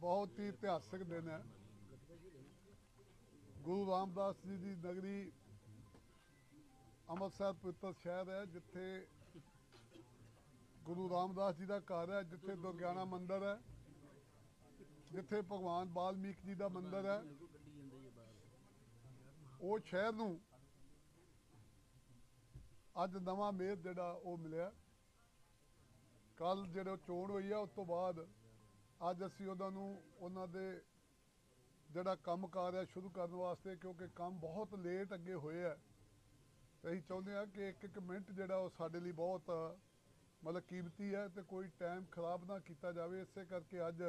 ਬਹੁਤ ਹੀ ਇਤਿਹਾਸਕ ਦਿਨ ਹੈ। ਗੁਰੂ ਰਾਮਦਾਸ ਜੀ ਦੀ ਨਗਰੀ ਅੰਮ੍ਰਿਤਸਰ ਪਵਿੱਤਰ ਸ਼ਹਿਰ ਹੈ, ਜਿੱਥੇ ਗੁਰੂ ਰਾਮਦਾਸ ਜੀ ਦਾ ਘਰ ਹੈ, ਜਿੱਥੇ ਦੁਰਗਿਆਨਾ ਮੰਦਿਰ ਹੈ, ਜਿੱਥੇ ਭਗਵਾਨ ਬਾਲਮੀਕ ਜੀ ਦਾ ਮੰਦਿਰ ਹੈ। ਉਹ ਸ਼ਹਿਰ ਨੂੰ ਅੱਜ ਨਵਾਂ ਮੇਰ ਜਿਹੜਾ ਉਹ ਮਿਲਿਆ। ਕੱਲ ਜਿਹੜਾ ਚੋਣ ਹੋਈ ਆ ਉਸ ਤੋਂ ਬਾਅਦ ਅੱਜ ਅਸੀਂ ਉਹਨਾਂ ਨੂੰ, ਉਹਨਾਂ ਦੇ ਜਿਹੜਾ ਕੰਮ ਕਾਰ ਹੈ ਸ਼ੁਰੂ ਕਰਨ ਵਾਸਤੇ, ਕਿਉਂਕਿ ਕੰਮ ਬਹੁਤ ਲੇਟ ਅੱਗੇ ਹੋਏ ਆ। ਤੇ ਅਸੀਂ ਚਾਹੁੰਦੇ ਹਾਂ ਕਿ ਇੱਕ ਇੱਕ ਮਿੰਟ ਜਿਹੜਾ ਉਹ ਸਾਡੇ ਲਈ ਬਹੁਤ, ਮਤਲਬ ਕੀਮਤੀ ਹੈ ਤੇ ਕੋਈ ਟਾਈਮ ਖਰਾਬ ਨਾ ਕੀਤਾ ਜਾਵੇ। ਇਸੇ ਕਰਕੇ ਅੱਜ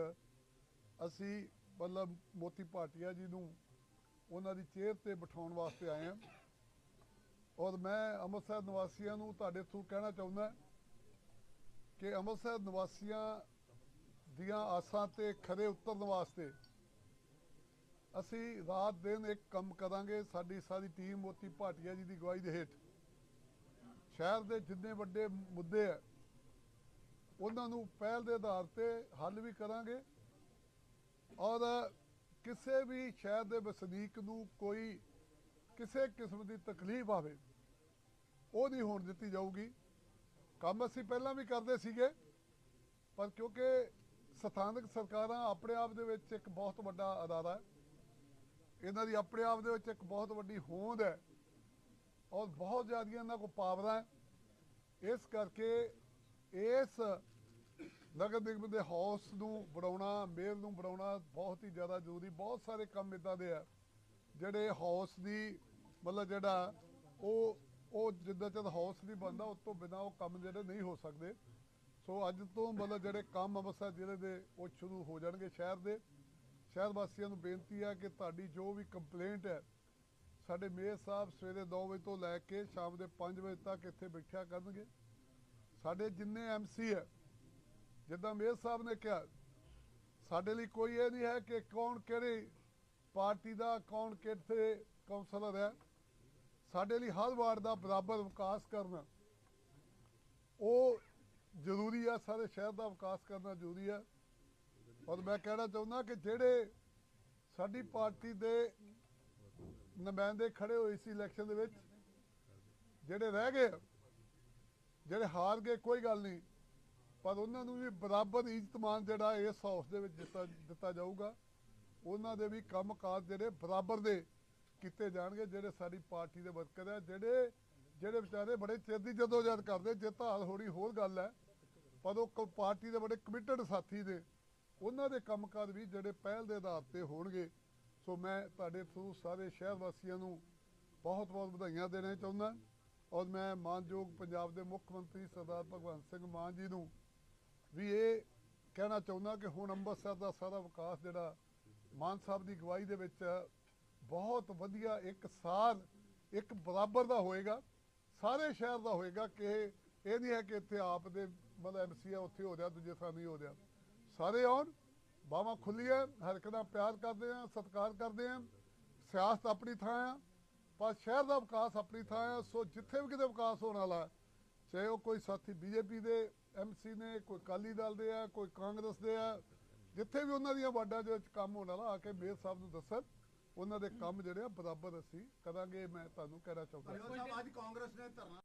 ਅਸੀਂ ਮਤਲਬ ਮੋਤੀ ਭਾਟੀਆ ਜੀ ਨੂੰ ਉਹਨਾਂ ਦੀ ਚੇਅਰ ਤੇ ਬਿਠਾਉਣ ਵਾਸਤੇ ਆਏ ਹਾਂ। ਔਰ ਮੈਂ ਅੰਮ੍ਰਿਤਸਰ ਨਿਵਾਸੀਆਂ ਨੂੰ ਤੁਹਾਡੇ ਥਰੂ ਕਹਿਣਾ ਚਾਹੁੰਦਾ ਕਿ ਅੰਮ੍ਰਿਤਸਰ ਨਿਵਾਸੀਆਂ ਦੀਆਂ ਆਸਾਂ ਤੇ ਖਰੇ ਉਤਰਨ ਵਾਸਤੇ ਅਸੀਂ ਰਾਤ ਦਿਨ ਇੱਕ ਕੰਮ ਕਰਾਂਗੇ, ਸਾਡੀ ਸਾਰੀ ਟੀਮ ਮੋਤੀ ਭਾਟੀਆ ਜੀ ਦੀ ਅਗਵਾਈ ਦੇ ਹੇਠ। ਸ਼ਹਿਰ ਦੇ ਜਿੰਨੇ ਵੱਡੇ ਮੁੱਦੇ ਆ, ਉਹਨਾਂ ਨੂੰ ਪਹਿਲ ਦੇ ਆਧਾਰ ਤੇ ਹੱਲ ਵੀ ਕਰਾਂਗੇ ਔਰ ਕਿਸੇ ਵੀ ਸ਼ਹਿਰ ਦੇ ਵਸਨੀਕ ਨੂੰ ਕੋਈ ਕਿਸੇ ਕਿਸਮ ਦੀ ਤਕਲੀਫ ਆਵੇ, ਉਹ ਨਹੀਂ ਹੋਣ ਦਿੱਤੀ ਜਾਊਗੀ। ਕੰਮ ਅਸੀਂ ਪਹਿਲਾਂ ਵੀ ਕਰਦੇ ਸੀਗੇ, ਪਰ ਕਿਉਂਕਿ ਸਥਾਨਕ ਸਰਕਾਰਾਂ ਆਪਣੇ ਆਪ ਦੇ ਵਿੱਚ ਇੱਕ ਬਹੁਤ ਵੱਡਾ ਅਦਾਰਾ ਹੈ। ਇਹਨਾਂ ਦੀ ਆਪਣੇ ਆਪ ਦੇ ਵਿੱਚ ਇੱਕ ਬਹੁਤ ਵੱਡੀ ਹੋਂਦ ਹੈ ਔਰ ਬਹੁਤ ਜ਼ਿਆਦੀਆਂ ਇਹਨਾਂ ਕੋਲ ਪਾਵਰਾਂ ਹੈ। ਇਸ ਕਰਕੇ ਇਸ ਨਗਰ ਨਿਗਮ ਦੇ ਹਾਊਸ ਨੂੰ ਬਣਾਉਣਾ ਮੇਲ ਨੂੰ ਬਣਾਉਣਾ ਬਹੁਤ ਹੀ ਜ਼ਿਆਦਾ ਜ਼ਰੂਰੀ। ਬਹੁਤ ਸਾਰੇ ਕੰਮ ਇਦਾਂ ਦੇ ਆ ਜਿਹੜੇ ਹਾਊਸ ਦੀ ਮਤਲਬ ਜਿਹੜਾ ਉਹ ਉਹ ਜਿੱਦਾਂ ਚਿਰ ਹਾਊਸ ਨਹੀਂ ਬਣਦਾ, ਉਸ ਤੋਂ ਬਿਨਾ ਉਹ ਕੰਮ ਜਿਹੜੇ ਨਹੀਂ ਹੋ ਸਕਦੇ। ਸੋ ਅੱਜ ਤੋਂ ਮਤਲਬ ਜਿਹੜੇ ਕੰਮ ਅੰਮ੍ਰਿਤਸਰ ਜ਼ਿਲ੍ਹੇ ਦੇ, ਉਹ ਸ਼ੁਰੂ ਹੋ ਜਾਣਗੇ ਸ਼ਹਿਰ ਦੇ। ਸ਼ਹਿਰ ਵਾਸੀਆਂ ਨੂੰ ਬੇਨਤੀ ਹੈ ਕਿ ਤੁਹਾਡੀ ਜੋ ਵੀ ਕੰਪਲੇਂਟ ਹੈ, ਸਾਡੇ ਮੇਅਰ ਸਾਹਿਬ ਸਵੇਰੇ 9 ਵਜੇ ਤੋਂ ਲੈ ਕੇ ਸ਼ਾਮ ਦੇ 5 ਵਜੇ ਤੱਕ ਇੱਥੇ ਬੈਠਿਆ ਕਰਨਗੇ। ਸਾਡੇ ਜਿੰਨੇ ਐਮਸੀ ਹੈ, ਜਿੱਦਾਂ ਮੇਅਰ ਸਾਹਿਬ ਨੇ ਕਿਹਾ, ਸਾਡੇ ਲਈ ਕੋਈ ਇਹ ਨਹੀਂ ਹੈ ਕਿ ਕੌਣ ਕਿਹੜੀ ਪਾਰਟੀ ਦਾ, ਕੌਣ ਕਿੱਥੇ ਕਾਉਂਸਲਰ ਹੈ। ਸਾਡੇ ਲਈ ਹਰ ਵਾਰਡ ਦਾ ਬਰਾਬਰ ਵਿਕਾਸ ਕਰਨਾ। ਉਹ ਸਾਰੇ ਸ਼ਹਿਰ ਦਾ ਵਿਕਾਸ ਕਰਨਾ ਜ਼ਰੂਰੀ ਹੈ। ਔਰ ਮੈਂ ਕਹਿਣਾ ਚਾਹੁੰਦਾ ਕਿ ਜਿਹੜੇ ਸਾਡੀ ਪਾਰਟੀ ਦੇ ਨੁਮਾਇੰਦੇ ਖੜੇ ਹੋਏ ਸੀ ਇਲੈਕਸ਼ਨ ਦੇ ਵਿੱਚ, ਜਿਹੜੇ ਰਹਿ ਗਏ ਜਿਹੜੇ ਹਾਰ ਗਏ, ਕੋਈ ਗੱਲ ਨਹੀਂ। ਪਰ ਉਹਨਾਂ ਨੂੰ ਵੀ ਬਰਾਬਰ ਇੱਜ਼ਤ ਮਾਨ ਜਿਹੜਾ ਇਸ ਹਾਊਸ ਦੇ ਵਿੱਚ ਦਿੱਤਾ ਦਿੱਤਾ ਜਾਊਗਾ। ਉਹਨਾਂ ਦੇ ਵੀ ਕੰਮਕਾਜ ਜਿਹੜੇ ਬਰਾਬਰ ਦੇ ਕੀਤੇ ਜਾਣਗੇ, ਜਿਹੜੇ ਸਾਡੀ ਪਾਰਟੀ ਦੇ ਵਰਕਰ ਆ, ਜਿਹੜੇ ਜਿਹੜੇ ਵਿਚਾਰੇ ਬੜੇ ਚਿਰ ਦੀ ਜਦੋਜਹਿਦ ਕਰਦੇ, ਜੇ ਹਾਲ ਹੋਣੀ ਹੋਰ ਗੱਲ ਹੈ। ਪਰ ਉਹ ਕ- ਪਾਰਟੀ ਦੇ ਬੜੇ ਕਮਿਟਡ ਸਾਥੀ ਨੇ, ਉਹਨਾਂ ਦੇ ਕੰਮਕਾਜ ਵੀ ਜਿਹੜੇ ਪਹਿਲ ਦੇ ਆਧਾਰ ਤੇ ਹੋਣਗੇ। ਸੋ ਮੈਂ ਤੁਹਾਡੇ ਥਰੂ ਸਾਰੇ ਸ਼ਹਿਰ ਵਾਸੀਆਂ ਨੂੰ ਬਹੁਤ ਬਹੁਤ ਵਧਾਈਆਂ ਦੇਣਾ ਚਾਹੁੰਦਾ ਔਰ ਮੈਂ ਮਾਨਯੋਗ ਪੰਜਾਬ ਦੇ ਮੁੱਖ ਮੰਤਰੀ ਸਰਦਾਰ ਭਗਵੰਤ ਸਿੰਘ ਮਾਨ ਜੀ ਨੂੰ ਵੀ ਇਹ ਕਹਿਣਾ ਚਾਹੁੰਦਾ ਕਿ ਹੁਣ ਅੰਮ੍ਰਿਤਸਰ ਦਾ ਸਾਰਾ ਵਿਕਾਸ ਜਿਹੜਾ ਮਾਨ ਸਾਹਿਬ ਦੀ ਅਗਵਾਈ ਦੇ ਵਿੱਚ ਬਹੁਤ ਵਧੀਆ ਇੱਕ ਸਾਲ ਇੱਕ ਬਰਾਬਰ ਦਾ ਹੋਏਗਾ, ਸਾਰੇ ਸ਼ਹਿਰ ਦਾ ਹੋਏਗਾ ਕਿ ਇਹ ਨਹੀਂ ਹੈ ਕਿ ਇੱਥੇ ਆਪ ਦੇ ਮਤਲਬ ਐਮਸੀ ਆ, ਉੱਥੇ ਹੋ ਰਿਹਾ ਦੂਜੇ ਥਾਂ ਨਹੀਂ ਹੋ ਰਿਹਾ ਸਾਰੇ ਆਉਣ, ਬਾਹਾਂ ਖੁੱਲੀਆਂ, ਹਰ ਇੱਕ ਦਾ ਪਿਆਰ ਕਰਦੇ ਆ, ਸਤਿਕਾਰ ਕਰਦੇ ਆ। ਸਿਆਸਤ ਆਪਣੀ ਥਾਂ ਆ, ਪਰ ਸ਼ਹਿਰ ਦਾ ਵਿਕਾਸ ਆਪਣੀ ਥਾਂ ਆ। ਸੋ ਜਿੱਥੇ ਵੀ ਕਿਤੇ ਵਿਕਾਸ ਹੋਣ ਵਾਲਾ, ਚਾਹੇ ਉਹ ਕੋਈ ਸਾਥੀ ਬੀਜੇਪੀ ਦੇ ਐਮਸੀ ਨੇ, ਕੋਈ ਅਕਾਲੀ ਦਲ ਦੇ ਆ, ਕੋਈ ਕਾਂਗਰਸ ਦੇ ਆ, ਜਿੱਥੇ ਵੀ ਉਹਨਾਂ ਦੀਆਂ ਵਾਰਡਾਂ ਦੇ ਵਿੱਚ ਕੰਮ ਹੋਣ ਵਾਲਾ, ਆ ਕੇ ਮੇਅਰ ਸਾਹਿਬ ਨੂੰ ਦੱਸਣ, ਉਹਨਾਂ ਦੇ ਕੰਮ ਜਿਹੜੇ ਆ ਬਰਾਬਰ ਅਸੀਂ ਕਰਾਂਗੇ। ਮੈਂ ਤੁਹਾਨੂੰ ਕਹਿਣਾ ਚਾਹੁੰਦਾ ਧੰਨਵਾਦ ਅੱਜ ਕਾਂਗਰਸ ਨੇ ਧਰਨਾ